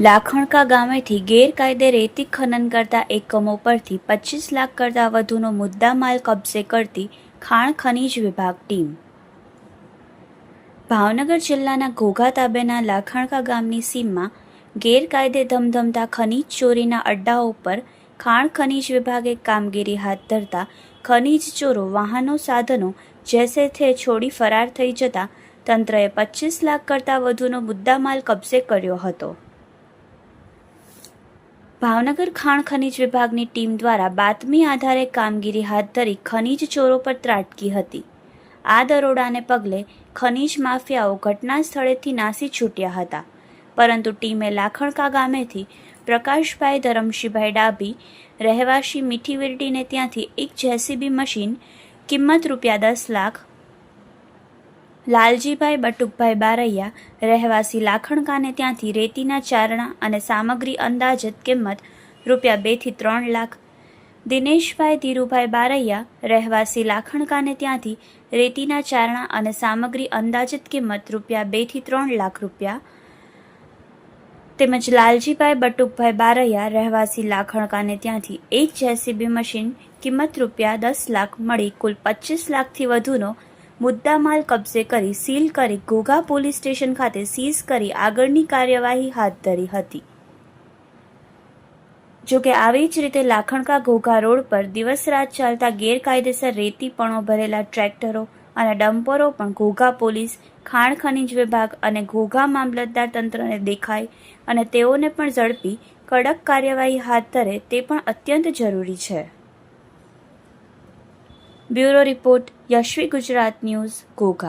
લાખણકા ગામેથી ગેરકાયદે રેતી ખનન કરતા એકમો પરથી પચીસ લાખ કરતાં વધુનો મુદ્દામાલ કબજે કરતી ખાણ ખનીજ વિભાગ ટીમ. ભાવનગર જિલ્લાના ઘોઘા તાબેના લાખણકા ગામની સીમમાં ગેરકાયદે ધમધમતા ખનીજ ચોરીના અડ્ડાઓ પર ખાણ ખનીજ વિભાગે કામગીરી હાથ ધરતા ખનીજ ચોરો, વાહનો, સાધનો જેસે થે છોડી ફરાર થઈ જતા તંત્રએ પચીસ લાખ કરતાં વધુનો મુદ્દામાલ કબજે કર્યો હતો. ભાવનગર ખાણ ખનીજ વિભાગની ટીમ દ્વારા બાતમી આધારે કામગીરી હાથ ધરી ખનીજ ચોરો પર ત્રાટકી હતી. આ દરોડાને પગલે ખનીજ માફિયાઓ ઘટના સ્થળેથી નાસી છૂટ્યા હતા. પરંતુ ટીમે લાખણકા ગામેથી પ્રકાશભાઈ ધરમશીભાઈ ડાભી, રહેવાસી મીઠી વિરડીને ત્યાંથી એક જેસીબી મશીન, કિંમત રૂપિયા દસ લાખ, લાલજીભાઈ બટુકભાઈ બારૈયા, રહેવાસી લાખણકાને ત્યાંથી રેતીના ચારણા અને સામગ્રી અંદાજિત કિંમત રૂપિયા બેથી ત્રણ લાખ, દિનેશભાઈ ધીરુભાઈ બારૈયા, રહેવાસી લાખણકાને ત્યાંથી રેતીના ચારણા અને સામગ્રી અંદાજિત કિંમત રૂપિયા બેથી ત્રણ લાખ રૂપિયા તેમજ લાલજીભાઈ બટુકભાઈ બારૈયા રહેવાસી લાખણકાને ત્યાંથી એક જેસીબી મશીન કિંમત રૂપિયા દસ લાખ મળી. કુલ પચીસ લાખથી વધુનો મુદ્દામાલ કબજે કરી સીલ કરી ઘોઘા પોલીસ સ્ટેશન ખાતે સીઝ કરી આગળની કાર્યવાહી હાથ ધરી હતી. જોકે આવી જ રીતે લાખણકા ઘોઘા રોડ પર દિવસ રાત ચાલતા ગેરકાયદેસર રેતીપણો ભરેલા ટ્રેક્ટરો અને ડમ્પરો પણ ઘોઘા પોલીસ, ખાણ ખનીજ વિભાગ અને ઘોઘા મામલતદાર તંત્રને દેખાય અને તેઓને પણ ઝડપી કડક કાર્યવાહી હાથ ધરે તે પણ અત્યંત જરૂરી છે. Bureau report, Yashvi Gujarat news, Ghogha.